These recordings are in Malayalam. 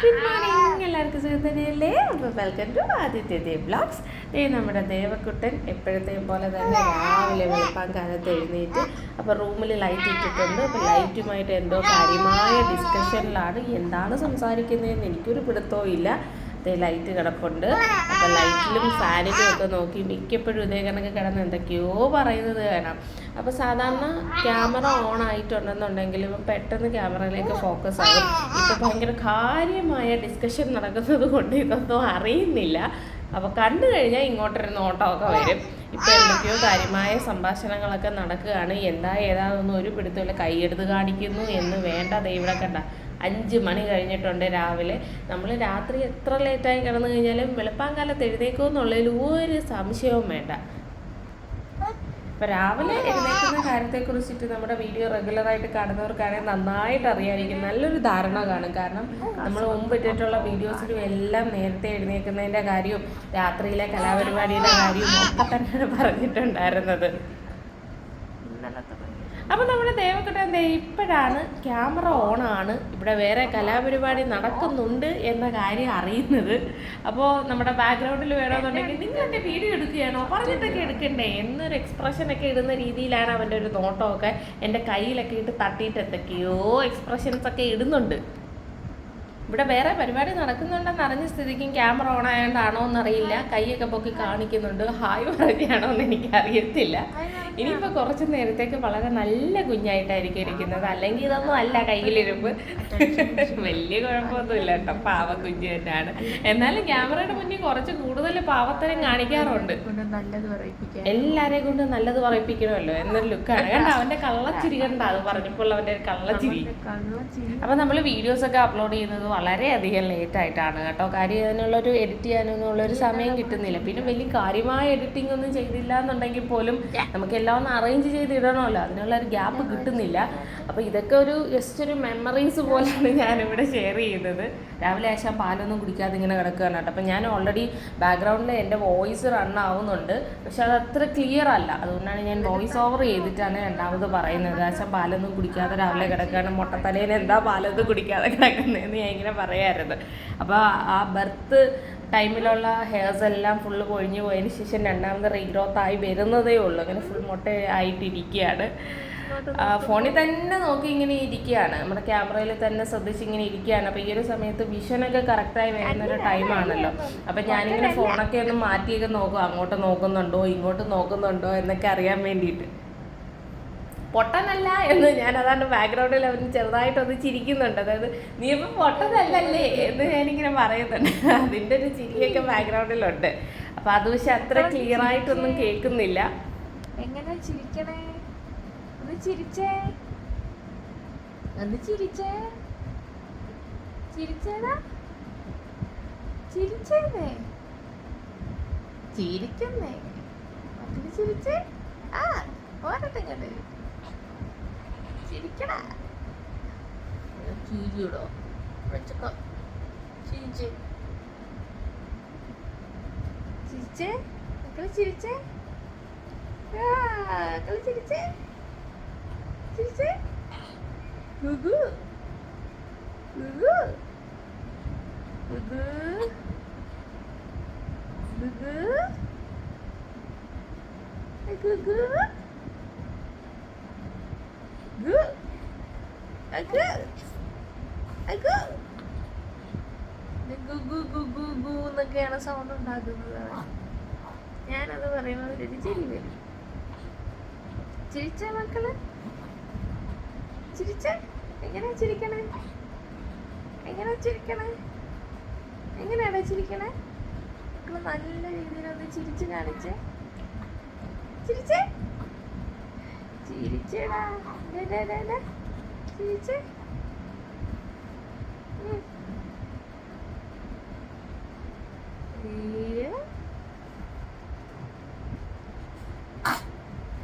ഗുഡ് മോർണിംഗ് എല്ലാവർക്കും സുഖതന്നെയല്ലേ അപ്പോൾ welcome to Aditya Dev blogs ദേ നമ്മുടെ ദേവക്കുട്ടൻ എപ്പോഴത്തെയും പോലെ തന്നെ രാവിലെ വെളുപ്പാൻ കാലത്ത് എഴുന്നേറ്റ് അപ്പോൾ റൂമിൽ ലൈറ്റ് ഇട്ടിട്ടുണ്ട്. അപ്പോൾ ലൈറ്റുമായിട്ട് എന്തോ കാര്യമായ ഡിസ്കഷനിലാണ് എന്താണ് സംസാരിക്കുന്നതെന്ന് എനിക്കൊരു പിടുത്തവും ഇല്ല. ലൈറ്റ് കിടപ്പുണ്ട്. അപ്പം ലൈറ്റിലും ഫാനിലും ഒക്കെ നോക്കി മിക്കപ്പോഴും ഇതേ കണക്ക് കിടന്ന് എന്തൊക്കെയോ പറയുന്നത് കാണാം. അപ്പോൾ സാധാരണ ക്യാമറ ഓൺ ആയിട്ടുണ്ടെന്നുണ്ടെങ്കിൽ ഇപ്പം പെട്ടെന്ന് ക്യാമറയിലേക്ക് ഫോക്കസ് ആകും. ഇപ്പം ഭയങ്കര കാര്യമായ ഡിസ്കഷൻ നടക്കുന്നത് കൊണ്ട് ഇതൊന്നും അറിയുന്നില്ല. അപ്പോൾ കണ്ടു കഴിഞ്ഞാൽ ഇങ്ങോട്ടൊരു നോട്ടമൊക്കെ വരും. ഇപ്പം എന്തൊക്കെയോ കാര്യമായ സംഭാഷണങ്ങളൊക്കെ നടക്കുകയാണ്. എന്താ ഏതാണെന്നൊന്നും ഒരു പിടുത്തമില്ല. കൈയെടുത്ത് കാണിക്കുന്നു എന്ന് വേണ്ട. ദേ ഇവിടെ കണ്ട. അഞ്ച് മണി കഴിഞ്ഞിട്ടുണ്ട് രാവിലെ. നമ്മൾ രാത്രി എത്ര ലേറ്റായി കിടന്നു കഴിഞ്ഞാലും വെളുപ്പാൻ കാലത്ത് എഴുന്നേക്കുമെന്നുള്ളതിൽ ഒരു സംശയവും വേണ്ട. ഇപ്പം രാവിലെ എഴുന്നേൽക്കുന്ന കാര്യത്തെക്കുറിച്ചിട്ട് നമ്മുടെ വീഡിയോ റെഗുലറായിട്ട് കാണുന്നവർക്കാണെങ്കിൽ നന്നായിട്ട് അറിയാമായിരിക്കും നല്ലൊരു ധാരണ കാണും. കാരണം നമ്മൾ മുമ്പ് ഇട്ടിട്ടുള്ള വീഡിയോസിലും എല്ലാം നേരത്തെ എഴുന്നേൽക്കുന്നതിന്റെ കാര്യവും രാത്രിയിലെ കലാപരിപാടിയുടെ കാര്യവും ഒക്കെ തന്നെയാണ് പറഞ്ഞിട്ടുണ്ടായിരുന്നത്. അപ്പോൾ നമ്മുടെ ദേവക്കുട്ടൻ ഇപ്പോഴാണ് ക്യാമറ ഓണാണ്. ഇവിടെ വേറെ കലാപരിപാടി നടക്കുന്നുണ്ട് എന്ന കാര്യം അറിയുന്നത്. അപ്പോൾ നമ്മുടെ ബാക്ക്ഗ്രൗണ്ടിൽ വേണമെന്നുണ്ടെങ്കിൽ നിങ്ങൾ എന്റെ വീഡിയോ എടുക്കുകയാണോ? പറഞ്ഞിട്ടൊക്കെ എടുക്കണ്ടേ? എന്നൊരു എക്സ്പ്രഷനൊക്കെ ഇടുന്ന രീതിയിലാണ് അവന്റെ ഒരു നോട്ടമൊക്കെ എന്റെ കയ്യിലൊക്കെ ഇട്ട് തട്ടിയിട്ട് എന്തൊക്കെയോ എക്സ്പ്രഷൻസ് ഒക്കെ ഇടുന്നുണ്ട്. ഇവിടെ വേറെ പരിപാടി നടക്കുന്നുണ്ടെന്ന് അറിഞ്ഞ സ്ഥിതിക്കും ക്യാമറ ഓൺ ആയതുകൊണ്ടാണോ എന്നറിയില്ല. കൈയൊക്കെ പൊക്കി കാണിക്കുന്നുണ്ട്. ഹായ് പറഞ്ഞാണോ എന്ന് എനിക്ക് അറിയത്തില്ല ഇനിയിപ്പോൾ കുറച്ച് നേരത്തേക്ക് വളരെ നല്ല കുഞ്ഞായിട്ടായിരിക്കും ഇരിക്കുന്നത്. അല്ലെങ്കിൽ ഇതൊന്നും അല്ല കയ്യിലിരുമ്പ് വലിയ കുഴപ്പമൊന്നുമില്ല കേട്ടോ. പാവ കുഞ്ഞ് തന്നെയാണ്. എന്നാലും ക്യാമറയുടെ മുന്നിൽ കുറച്ച് കൂടുതൽ പാവത്തരം കാണിക്കാറുണ്ട്. എല്ലാരെയും കൊണ്ട് നല്ലത് പറയിപ്പിക്കണമല്ലോ. എന്നൊരു ലുക്കാണ്. കണ്ട? അവന്റെ കള്ളച്ചിരി കണ്ട? അത് പറഞ്ഞപ്പോൾ അവന്റെ ഒരു കള്ളച്ചിരി. അപ്പൊ നമ്മൾ വീഡിയോസ് ഒക്കെ അപ്ലോഡ് ചെയ്യുന്നത് വളരെയധികം ലേറ്റ് ആയിട്ടാണ് കേട്ടോ. കാര്യം അതിനുള്ളൊരു എഡിറ്റ് ചെയ്യാനൊന്നും ഉള്ളൊരു സമയം കിട്ടുന്നില്ല. പിന്നെ വലിയ കാര്യമായ എഡിറ്റിംഗ് ഒന്നും ചെയ്തില്ല എന്നുണ്ടെങ്കിൽ പോലും നമുക്ക് എല്ലാം ഒന്ന് അറേഞ്ച് ചെയ്ത് ഇടണമല്ലോ അതിനുള്ള ഒരു ഗ്യാപ്പ് കിട്ടുന്നില്ല. അപ്പോൾ ഇതൊക്കെ ഒരു ജസ്റ്റ് ഒരു മെമ്മറീസ് പോലെയാണ് ഞാനിവിടെ ഷെയർ ചെയ്യുന്നത്. രാവിലെ ആശാൻ പാലൊന്നും കുടിക്കാതെ ഇങ്ങനെ കിടക്കുകയാണ് കേട്ടോ. അപ്പോൾ ഞാൻ ഓൾറെഡി ബാക്ക്ഗ്രൗണ്ടിൽ എന്റെ വോയിസ് റൺ ആവുന്നുണ്ട്. പക്ഷെ അത് അത്ര ക്ലിയർ അല്ല. അതുകൊണ്ടാണ് ഞാൻ വോയിസ് ഓവർ ചെയ്തിട്ടാണ് രണ്ടാമത് പറയുന്നത്. ആശാൻ പാലൊന്നും കുടിക്കാതെ രാവിലെ കിടക്കുകയാണ്. മുട്ടത്തലേനെ എന്താ പാലൊന്നും കുടിക്കാതെ കിടക്കുന്നതെന്ന് ഞാൻ ഇങ്ങനെ പറയാറുണ്ട് അപ്പോൾ ആ ബർത്ത് ടൈമിലുള്ള ഹെയർസ് എല്ലാം ഫുള്ള് കൊഴിഞ്ഞു പോയതിന് ശേഷം രണ്ടാമത് റീഗ്രോത്ത് ആയി വരുന്നതേ ഉള്ളൂ. അങ്ങനെ ഫുൾ മുട്ട ആയിട്ടിരിക്കുകയാണ് ഫോണിൽ തന്നെ നോക്കി ഇങ്ങനെ ഇരിക്കുകയാണ്. നമ്മുടെ ക്യാമറയിൽ തന്നെ ശ്രദ്ധിച്ച് ഇങ്ങനെ ഇരിക്കുകയാണ്. അപ്പോൾ ഈ ഒരു സമയത്ത് വിഷനൊക്കെ കറക്റ്റായി വരുന്ന ഒരു ടൈമാണല്ലോ അപ്പം ഞാനിങ്ങനെ ഫോണൊക്കെ ഒന്ന് മാറ്റിയൊക്കെ നോക്കും. അങ്ങോട്ട് നോക്കുന്നുണ്ടോ? ഇങ്ങോട്ട് നോക്കുന്നുണ്ടോ? എന്നൊക്കെ അറിയാൻ വേണ്ടിയിട്ട്. പൊട്ടനല്ല എന്ന് ഞാൻ അതാണ്ട് ബാക്ക്ഗ്രൗണ്ടിൽ ചെറുതായിട്ട് ചെറുതായിട്ടൊന്ന് ചിരിക്കുന്നുണ്ട്. അതായത് നീ ഇപ്പം പൊട്ടനല്ലല്ലേ എന്ന് ഞാനിങ്ങനെ പറയുന്നുണ്ട്. അതിന്റെ ഒരു ചിരിയൊക്കെ ബാക്ക്ഗ്രൗണ്ടിലുണ്ട് അപ്പം അത് പക്ഷെ അത്ര ക്ലിയർ ആയിട്ടൊന്നും കേൾക്കുന്നില്ല. എങ്ങനെ ചിരിക്കണേ? ഒന്ന് ചിരിച്ചേ. ഒന്ന് ചിരിച്ചേ. ചിരിച്ചേടാ. ചിരിച്ചേന്നേ. ചിരിക്കുന്നേ. ചിരിച്ചേ. ആ പോരട്ടെ ഇങ്ങോട്ട് ചിരിക്കടാ ചിരിയോടോ വെച്ചോ ചിരിച്ചേ ചിരിച്ചേ മക്കൾ ചിരിച്ചേ ആ, മക്കൾ ചിരിച്ചേ ചിരിച്ചേ ഗുഗു ഗുഗു ഗുഗു ഗുഗു ഗുഗു ഗു അഗു അഗു ഗുഗു ഗു ഗു എന്നൊക്കെയാണ് സൗണ്ട് ഉണ്ടാക്കുന്നത്. ഞാനത് പറയുമ്പോൾ ഒരു ചിരി വരും ചിരിച്ച മക്കൾ? ചിരിച്ച? എങ്ങനെ ചിരിക്കണേ? എങ്ങനെ ചിരിക്കണേ? എങ്ങനെയാണ് ചിരിക്കണേ? നല്ല രീതിയിലൊന്ന് ചിരിച്ച് കാണിച്ചേ. ചിരിച്ചേ? ചിരിച്ചേടാ. ചിരിച്ചേ.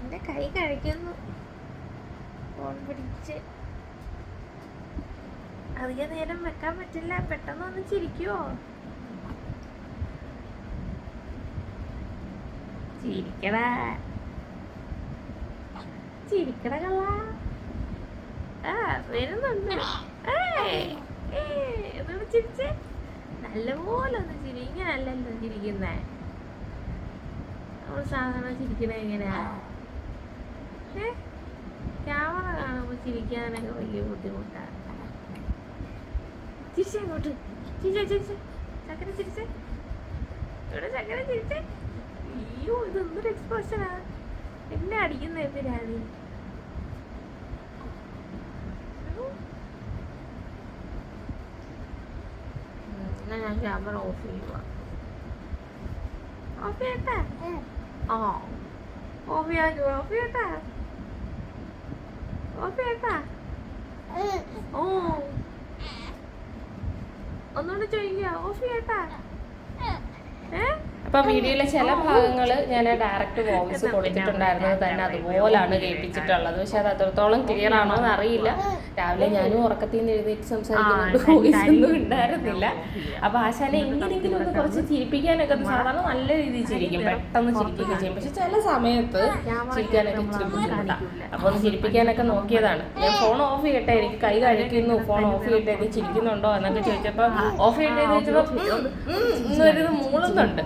എന്റെ കൈ കഴിക്കുന്നു. ഫോൺ പിടിച്ച്. അധിക നേരം വെക്കാൻ പറ്റില്ല. പെട്ടെന്ന് ഒന്ന് ചിരിക്കുവോ? ചിരിക്കടാ. ചിരിക്കട കള്ള. ആ വരുന്നുണ്ട്. എന്നിട്ട് ചിരിച്ചേ? നല്ലപോലെ ഒന്ന് ചിരി ഇങ്ങനല്ലല്ലോ ചിരിക്കുന്നേ? നമ്മൾ സാധാരണ ചിരിക്കണേ എങ്ങനെയാ? ഏ ക്യാമറ കാണുമ്പോൾ ചിരിക്കാനൊക്കെ വലിയ ബുദ്ധിമുട്ടാണ് ചിരിച്ചേ അങ്ങോട്ട്. ചിരിച്ചേ ചിരിച്ചേ. ചക്കര ചിരിച്ചേ. ഇവിടെ ചക്കര ചിരിച്ചേ? അയ്യോ ഇതൊന്നൊരു എക്സ്പ്രഷനാ എന്നെ അടിക്കുന്ന എന്തിനാണ് എന്നാ ഞാൻ ക്യാമറ ഓഫ് ചെയ്യുക ഓഫ് ചെയ്യട്ടെ ആ ഓഫ് ചെയ്യാൻ ഓഫ് ചെയ്യട്ടെ ഓഫ് ചെയ്യട്ടെ ഓ ഒന്നുകൂടെ ചോദിക്കുക ഓഫ് ചെയ്യട്ടെ ഏ അപ്പൊ വീഡിയോയിലെ ചില ഭാഗങ്ങൾ ഞാൻ ഡയറക്റ്റ് വോയിസ് കൊടുത്തിട്ടുണ്ടായിരുന്നത് തന്നെ അതുപോലാണ് കേൾപ്പിച്ചിട്ടുള്ളത് പക്ഷെ അത് അത്രത്തോളം ക്ലിയർ ആണോ എന്ന് അറിയില്ല രാവിലെ ഞാനും ഉറക്കത്തിൽ നിന്ന് എഴുന്നേറ്റ് സംസാരിക്കുന്നുണ്ട് വോയിസ് ഒന്നും ഉണ്ടായിരുന്നില്ല അപ്പൊ ആശാനെ എങ്ങനെയെങ്കിലും ഒന്ന് കുറച്ച് ചിരിപ്പിക്കാനൊക്കെ സാധാരണ നല്ല രീതിയിൽ ചിരിക്കും പെട്ടെന്ന് ചിരിക്കുകയൊക്കെ ചെയ്യും പക്ഷെ ചില സമയത്ത് ചിരിക്കാനൊക്കെ ഇച്ചിരി ബുദ്ധിമുട്ടാണ് അപ്പൊ ഒന്ന് ചിരിപ്പിക്കാനൊക്കെ നോക്കിയതാണ് ഞാൻ ഫോൺ ഓഫ് ചെയ്യട്ടെ എനിക്ക് കൈ കഴിക്കുന്നു ഫോൺ ഓഫ് ചെയ്യട്ടെ ഇത് ചിരിക്കുന്നുണ്ടോ എന്നൊക്കെ ചോദിച്ചപ്പോ ഓഫ് ചെയ്യട്ടെ എന്ന് ചോദിച്ചപ്പോ മൂളുന്നുണ്ട്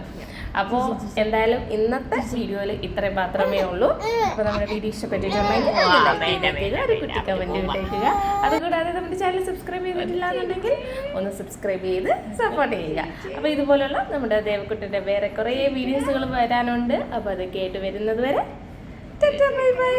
അപ്പോൾ എന്തായാലും ഇന്നത്തെ വീഡിയോയിൽ ഇത്രയും മാത്രമേ ഉള്ളൂ. അപ്പോൾ നമ്മുടെ വീഡിയോ ഇഷ്ടപ്പെട്ടിട്ടുണ്ടെങ്കിൽ like ചെയ്യുക, ഒരു കുട്ടി കമന്റ് വിട്ടേക്കുക അതുകൂടാതെ നമ്മുടെ ചാനൽ സബ്സ്ക്രൈബ് ചെയ്തിട്ടില്ല എന്നുണ്ടെങ്കിൽ ഒന്ന് സബ്സ്ക്രൈബ് ചെയ്ത് സപ്പോർട്ട് ചെയ്യുക. അപ്പോൾ ഇതുപോലുള്ള നമ്മുടെ ദേവക്കുട്ടിന്റെ വേറെ കുറേ വീഡിയോസുകൾ വരാനുണ്ട്. അപ്പോൾ അത് കേട്ട് വരുന്നത് വരെ ബൈ ബൈ.